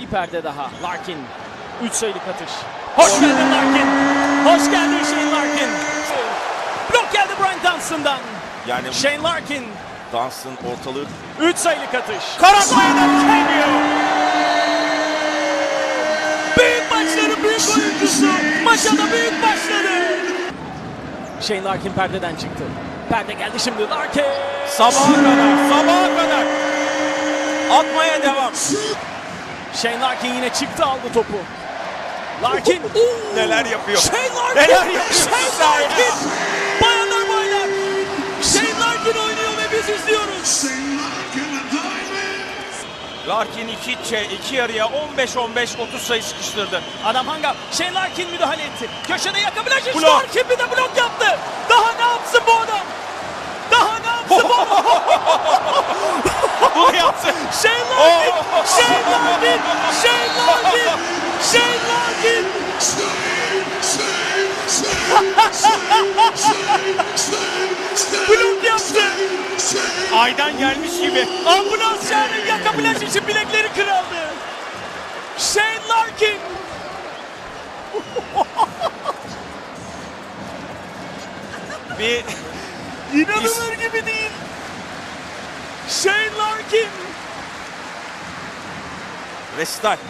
Bir perde daha. Larkin. 3 sayılık atış. Hoş geldin Larkin. Hoş geldin Shane Larkin. Blok geldi Brian Dunson'dan. Yani Shane Larkin. Dunstan ortalığı 3 sayılık atış. Karakoya'dan Kenyo. Büyük maçların büyük oyuncusu. Maça da büyük başladı. Shane Larkin perdeden çıktı. Perde geldi şimdi Larkin. sabaha kadar, sabaha kadar atmaya devam. Shane Larkin yine çıktı aldı topu. Larkin. Neler yapıyor? Shane Larkin. Neler yapıyor? Shane Larkin. Bayanlar baylar. Shane Larkin oynuyor ve biz izliyoruz. Larkin iki, çe, iki yarıya 15-15-30 sayı sıkıştırdı. Adam Hanga. Shane Larkin müdahale etti. Köşede yakabilecek. Larkin bir de blok yaptı. Daha ne yapsın bu adam? Daha ne yapsın bu adam? Bunu yapsın. Shane Larkin. Shane Larkin. Shane Larkin. Shane Larkin. Blok yaptı. Aydan gelmiş gibi. Ambulans çağırın yakabilecek için bilekleri kırıldı. Shane Larkin. Bir İnanılır gibi değil. Shane Larkin. Nesse destaque.